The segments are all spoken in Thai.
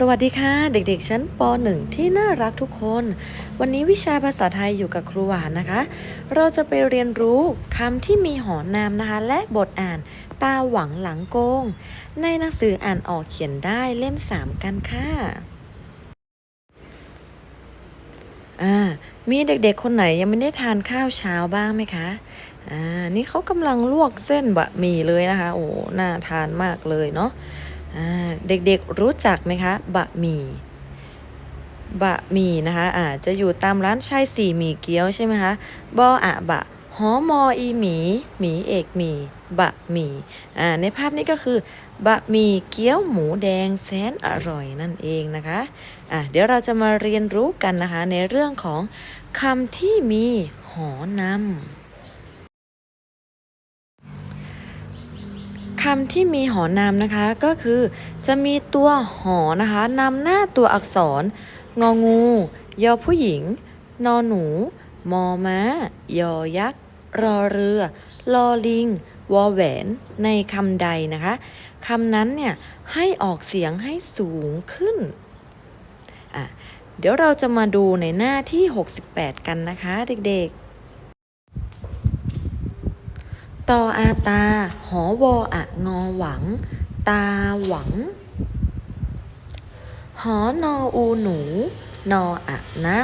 สวัสดีค่ะ เด็กๆชั้นป .1 ที่น่ารักทุกคน วันนี้วิชาภาษาไทยอยู่กับครูหวานนะคะ เราจะไปเรียนรู้คำที่มีหอนามนะคะ และบทอ่านตาหวังหลังโกง ในหนังสืออ่านออกเขียนได้เล่ม 3 กันค่ะอ่ามีเด็กๆคนไหนยังไม่ได้ทานข้าวเช้าบ้างไหมคะอ่านี่เขากำลังลวกเส้นบะหมี่เลยนะคะ โอ้น่าทานมากเลยเนาะ เด็กๆรู้จักไหมคะ บะหมี่ บะหมี่นะคะอ่าจะอยู่ตามร้านชายสี่หมี่เกี๊ยวใช่ไหมคะ บออะบะ หอมออีหมีหมีเอกหมี่ บะหมี่ อ่า ในภาพนี้ก็คือบะหมี่เกี๊ยวหมูแดงแสนอร่อยนั่นเองนะคะ อะเดี๋ยวเราจะมาเรียนรู้กันนะคะในเรื่องของคำที่มีหอนำ คำที่มีหอนามนะคะ ก็คือ จะมีตัวหอนะคะนำหน้าตัวอักษร งองู ยอผู้หญิง นอหนู มอม้า ยอยักษ์ รอเรือ ลอลิง วอแหวน ในคำใดนะคะคำนั้นเนี่ยให้ออกเสียงให้สูงขึ้นอะเดี๋ยวเราจะมาดูในหน้าที่ 68 กันนะคะเด็กๆ ตออาตา หอวออะงอหวัง ตาหวัง หอนออูหนู นออะนะ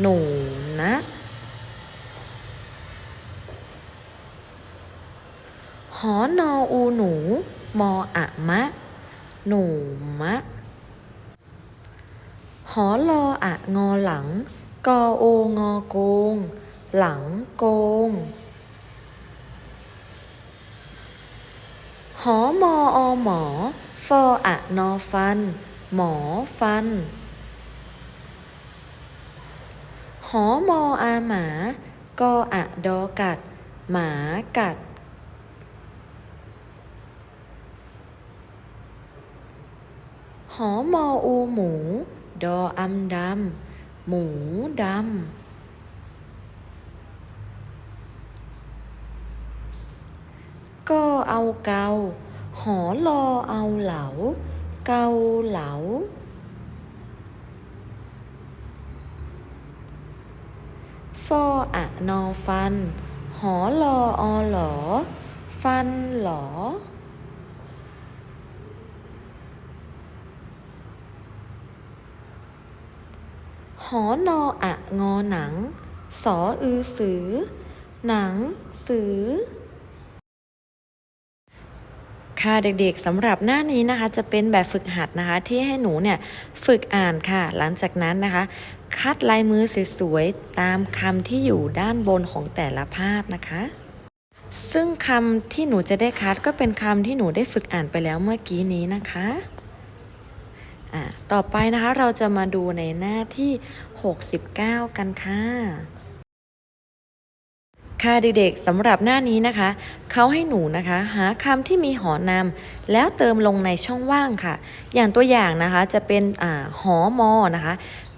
หนูนะ หอนออูหนู มออะมะ หนูมะ หอลออะงอหลัง กอโองอโกง หลังโกง หอมออหมอ ฟออะนอฟัน หมอฟัน หอมออาหมา กออะดอกัด หมากัด หอมออูหมู ดออำดำ หมูดำ ก็เอาเกา หอลอเอาเหลา เกาเหลา ฟออะนอฟัน หอลออหลอ ฟันหลอหอนออะงอหนัง สออือสือ หนังสือ ค่ะเด็กๆสำหรับหน้านี้นะคะ จะเป็นแบบฝึกหัดนะคะ ที่ให้หนูเนี่ยฝึกอ่านค่ะ หลังจากนั้นนะคะ คัดลายมือสวยๆตามคำที่อยู่ด้านบนของแต่ละภาพนะคะ ซึ่งคำที่หนูจะได้คัดก็เป็นคำที่หนูได้ฝึกอ่านไปแล้วเมื่อกี้นี้นะคะอ่าต่อไปนะคะเราจะมาดูในหน้าที่ 69 กันค่ะ ค่ะเด็กๆสำหรับหน้านี้นะคะ เขาให้หนูนะคะ หาคำที่มีหอนำแล้วเติมลงในช่องว่างค่ะ อย่างตัวอย่างนะคะจะเป็นอ่าหอมอนะคะ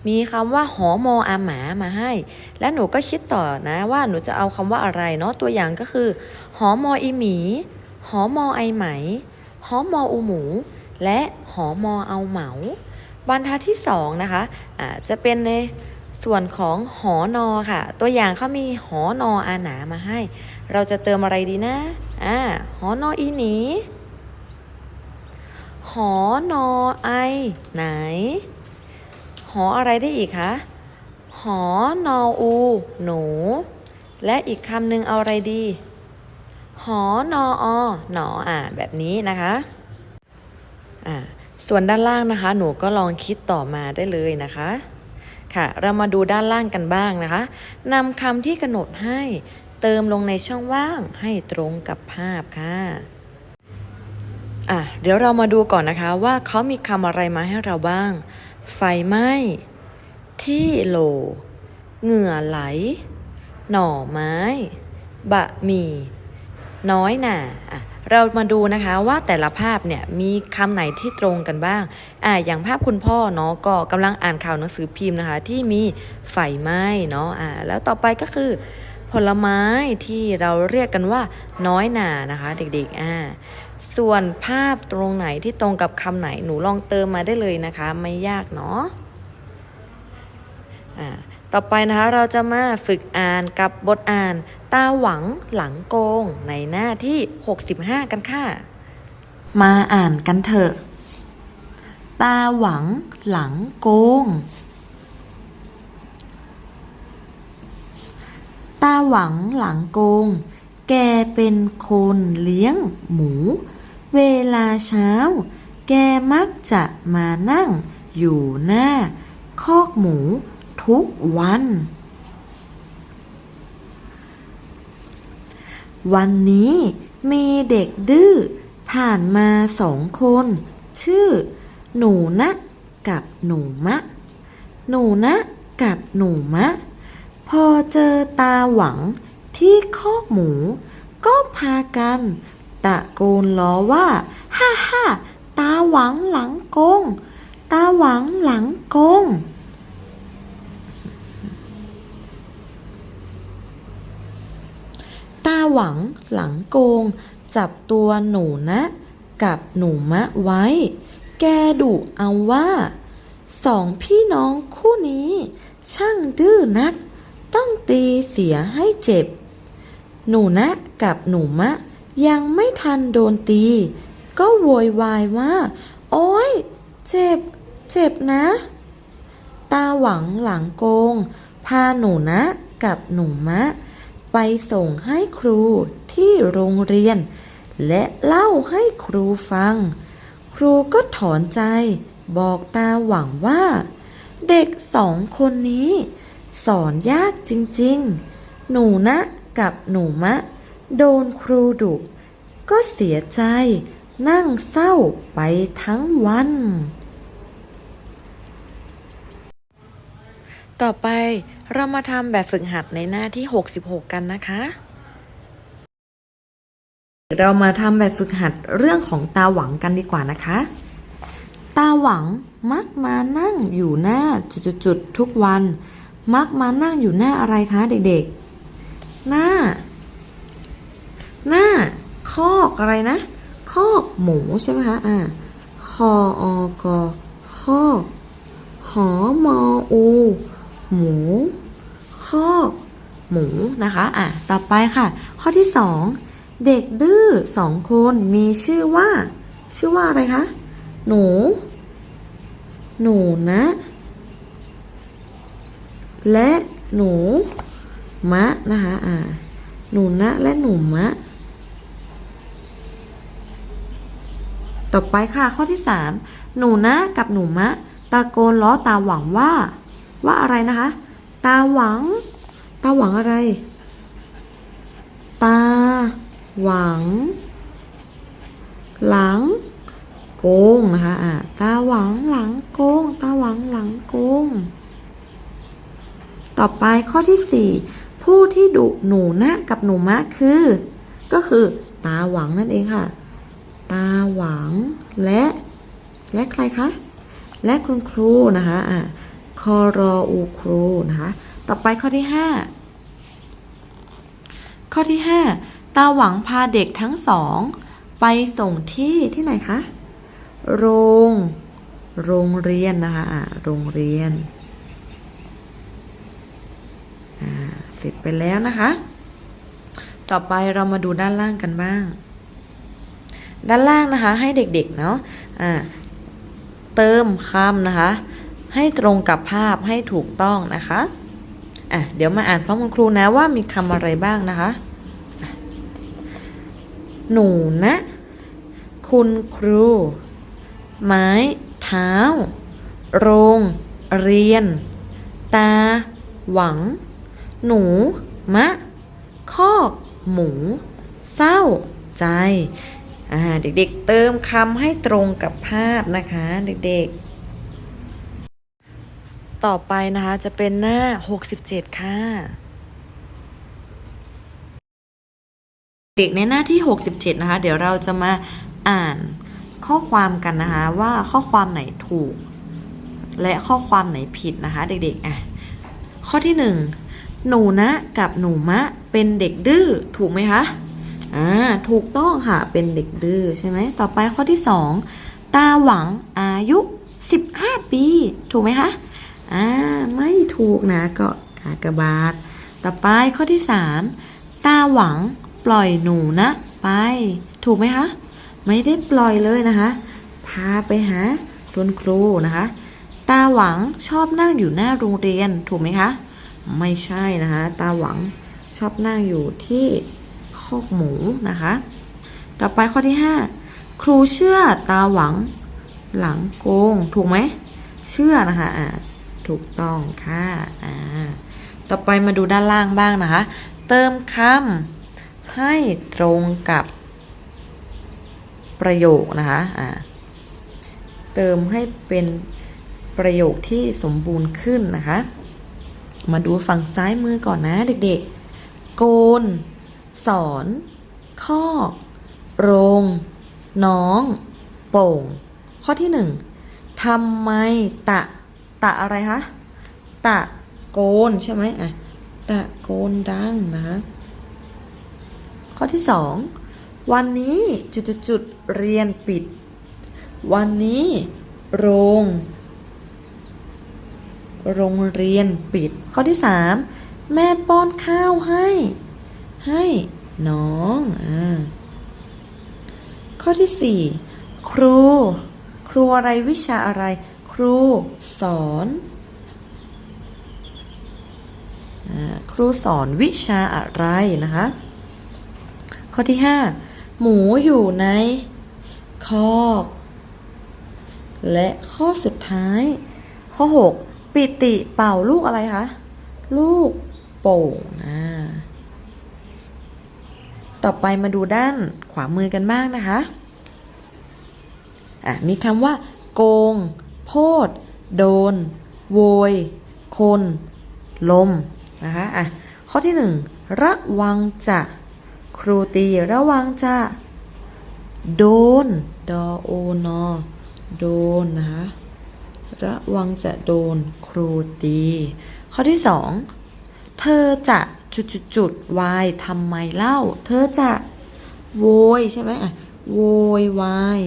มีคำว่าหอมออาหมามาให้ และหนูก็คิดต่อนะว่าหนูจะเอาคำว่าอะไรเนาะตัวอย่างก็คือหอมออีหมีหอมอไอไหมหอมออูหมู และหอมอเอาเหมา บรรทัดที่สองนะคะอ่าจะเป็นใน ส่วนของหอนอค่ะ ตัวอย่างเขามีหอนออาหนามาให้ เราจะเติมอะไรดีนะอ่าหอนออีหนีหอนอไอไหน หออะไรได้อีกคะหอนออู หนู และอีกคำหนึ่งเอาอะไรดี หอนออหนออ่าแบบนี้นะคะอ่าส่วนด้านล่างนะคะ หนูก็ลองคิดต่อมาได้เลยนะคะ ค่ะ เรามาดูด้านล่างกันบ้างนะคะนำคำที่กำหนดให้เติมลงในช่องว่างให้ตรงกับภาพค่ะอะเดี๋ยวเรามาดูก่อนนะคะว่าเขามีคำอะไรมาให้เราบ้าง ไฟไหม้ที่โหลเหงื่อไหล หน่อไม้ บะหมี่ น้อยหน่าอะเรามาดูนะคะว่าแต่ละภาพเนี่ยมีคำไหนที่ตรงกันบ้างอ่าอย่างภาพคุณพ่อเนาะก็กำลังอ่านข่าวหนังสือพิมพ์นะคะ ที่มีไฟไหม้เนาะอ่าแล้วต่อไปก็คือ ผลไม้ที่เราเรียกกันว่าน้อยหนานะคะเด็กๆอ่าส่วนภาพตรงไหนที่ตรงกับคำไหนหนูลองเติมมาได้เลยนะคะ ไม่ยากเนาะอ่าต่อไปนะคะเราจะมาฝึกอ่านกับบทอ่าน ตาหวังหลังโกงในหน้าที่ 65 กันค่ะ มาอ่านกันเถอะ ตาหวังหลังโกง ตาหวังหลังโกง แกเป็นคนเลี้ยงหมู เวลาเช้า แกมักจะมานั่งอยู่หน้า คอกหมูทุกวัน วันนี้มีเด็กดื้อผ่านมาสองคน ชื่อ หนูนะกับหนูมะ หนูนะกับหนูมะ พอเจอตาหวังที่คอกหมู ก็พากันตะโกนล้อว่า ฮ่าฮ่าตาหวังหลังโกง ตาหวังหลังโกง ตาหวังหลังโกง จับตัวหนูนะ กับหนูมะไว้ แกดุเอาว่าสองพี่น้องคู่นี้ ช่างดื้อนัก ต้องตีเสียให้เจ็บ หนูนะกับหนูมะ ยังไม่ทันโดนตี ก็โวยวายว่า โอ๊ยเจ็บ เจ็บนะ ตาหวังหลังโกง พาหนูนะกับหนูมะ ไปส่งให้ครูที่โรงเรียน และเล่าให้ครูฟัง ครูก็ถอนใจบอกตาหวังว่า เด็กสองคนนี้ สอนยากจริงๆ หนูนะกับหนูมะ โดนครูดุก็เสียใจนั่งเศร้าไปทั้งวัน ต่อไป เรามาทำแบบฝึกหัดในหน้าที่ 66 กันนะคะ เรามาทำแบบฝึกหัดเรื่องของตาหวังกันดีกว่านะคะ ตาหวังมักมานั่งอยู่หน้าจุดๆทุกวัน มักมานั่งอยู่หน้าอะไรคะเด็กๆ หน้า หน้า คอกอะไรนะ คอกหมูใช่ไหมคะอ่าคออกคอกหอมออู หมูคอกหมูนะคะอะต่อไปค่ะ ข้อที่สองเด็กดื้อสองคนมีชื่อว่า ชื่อว่าอะไรคะ หนู หนูนะ และหนู มะนะคะอ่าหนูนะและหนูมะ ต่อไปค่ะข้อที่สามหนูนะกับหนูมะ ตะโกนล้อตาหวังว่า ว่าอะไรนะคะ ตาหวัง ตาหวังอะไร ตาหวัง หลัง โกงนะคะอ่าตาหวังหลังโกง ตาหวังหลังโกง ต่อไปข้อที่สี่ผู้ที่ดุหนูนะกับหนูมะคือ ก็คือตาหวังนั่นเองค่ะ ตาหวังและ และใครคะ และคุณครูนะคะอะ คอรออูครูนะคะต่อไปข้อที่ 5 ข้อที่ 5 ตาหวังพาเด็กทั้งสอง ไปส่งที่ที่ไหนคะ โรง โรงเรียนนะคะอะโรงเรียนอ่าเสร็จไปแล้วนะคะ ต่อไปเรามาดูด้านล่างกันบ้าง ด้านล่างนะคะให้เด็กๆเนาะอ่าเติมคำนะคะ ให้ตรงกับภาพให้ถูกต้องนะคะอะเดี๋ยวมาอ่านพร้อมคุณครูนะว่ามีคำอะไรบ้างนะคะะหนูนะ คุณครู ไม้เท้า โรง เรียน ตา หวัง หนู มะ คอกหมู เศร้า ใจเด็กๆเติมคำให้ตรงกับภาพนะคะ เด็กๆ ต่อไปนะคะ จะเป็นหน้า 67 ค่ะ เด็กในหน้าที่ 67 นะคะ เดี๋ยวเราจะมาอ่านข้อความกันนะคะ ว่าข้อความไหนถูก และข้อความไหนผิดนะคะ เด็กๆอะข้อที่ 1 หนูนะกับหนูมะเป็นเด็กดื้อถูกไหมคะอ่าถูกต้องค่ะเป็นเด็กดื้อใช่ไหมต่อไปข้อที่สองตาหวังอายุ 15 ปี ถูกไหมคะ อ่าไม่ถูกนะก็กากบาท ต่อไปข้อที่สามตาหวังปล่อยหนูนะ ไป ถูกไหมคะ ไม่ได้ปล่อยเลยนะคะ พาไปหาคุณครูนะคะ ตาหวังชอบนั่งอยู่หน้าโรงเรียนถูกไหมคะ ไม่ใช่นะคะ ตาหวังชอบนั่งอยู่ที่คอกหมูนะคะ ต่อไปข้อที่ 5 ครูเชื่อตาหวังหลังโกง ถูกไหม เชื่อนะคะอ่า ถูกต้องค่ะอ่าต่อไปมาดูด้านล่างบ้างนะคะ เติมคำให้ตรงกับประโยคนะคะอ่าเติมให้เป็นประโยคที่สมบูรณ์ขึ้นนะคะ มาดูฝั่งซ้ายมือก่อนนะเด็กๆ โกน สอน ข้อ โรง น้อง โป่ง ข้อที่หนึ่งทำไมตะ ตะอะไรคะตะโกนใช่ไหมอะตะโกนดังนะ ข้อที่สองวันนี้จุดจุดเรียนปิด วันนี้โรง โรงเรียนปิด ข้อที่สามแม่ป้อนข้าวให้ ให้น้องอ่าข้อที่สี่ครู ครูอะไรวิชาอะไร ครูสอนอครูสอนวิชาอะไรนะคะ ข้อที่ห้าหมูอยู่ในคอกและข้อสุดท้าย ข้อ 6 ปิติเป่าลูกอะไรคะ ลูกโป่งอ่าต่อไปมาดูด้านขวามือกันบ้างนะคะอะมีคำว่า โกง โพด โดน โวย คน ลม นะคะอะข้อที่หนึ่งระวังจะครูตีระวังจะ โดน ดอโอนอโดนนะคะระวังจะโดนครูตี ข้อที่สองเธอจะจุดจุดจุดวายทำไมเล่า เธอจะ โวยใช่ไหมอะโวยวาย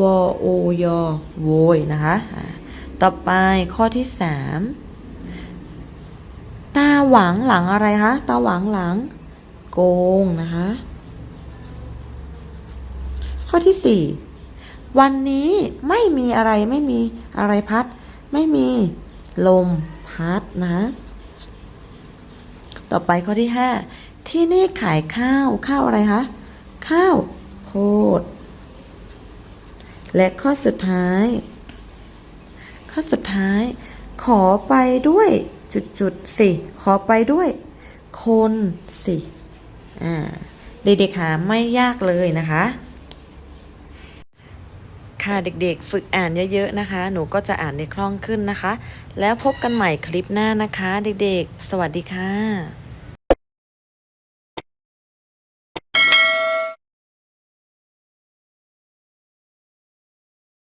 วอโอยอโวยนะคะอะต่อไปข้อที่สามตาหวังหลังอะไรคะ ตาหวังหลัง โกงนะคะ ข้อที่สี่วันนี้ไม่มีอะไรไม่มีอะไรพัด ไม่มีลมพัดนะ ต่อไปข้อที่ห้าที่นี่ขายข้าวข้าวอะไรคะ ข้าวโพด และข้อสุดท้าย ข้อสุดท้าย ขอไปด้วยจุดจุดๆสิ ขอไปด้วย คนสิอ่าเด็กๆหาไม่ยากเลยนะคะ ค่ะเด็กๆ ฝึกอ่านเยอะๆนะคะ หนูก็จะอ่านได้คล่องขึ้นนะคะ แล้วพบกันใหม่คลิปหน้านะคะ เด็กๆ สวัสดีค่ะ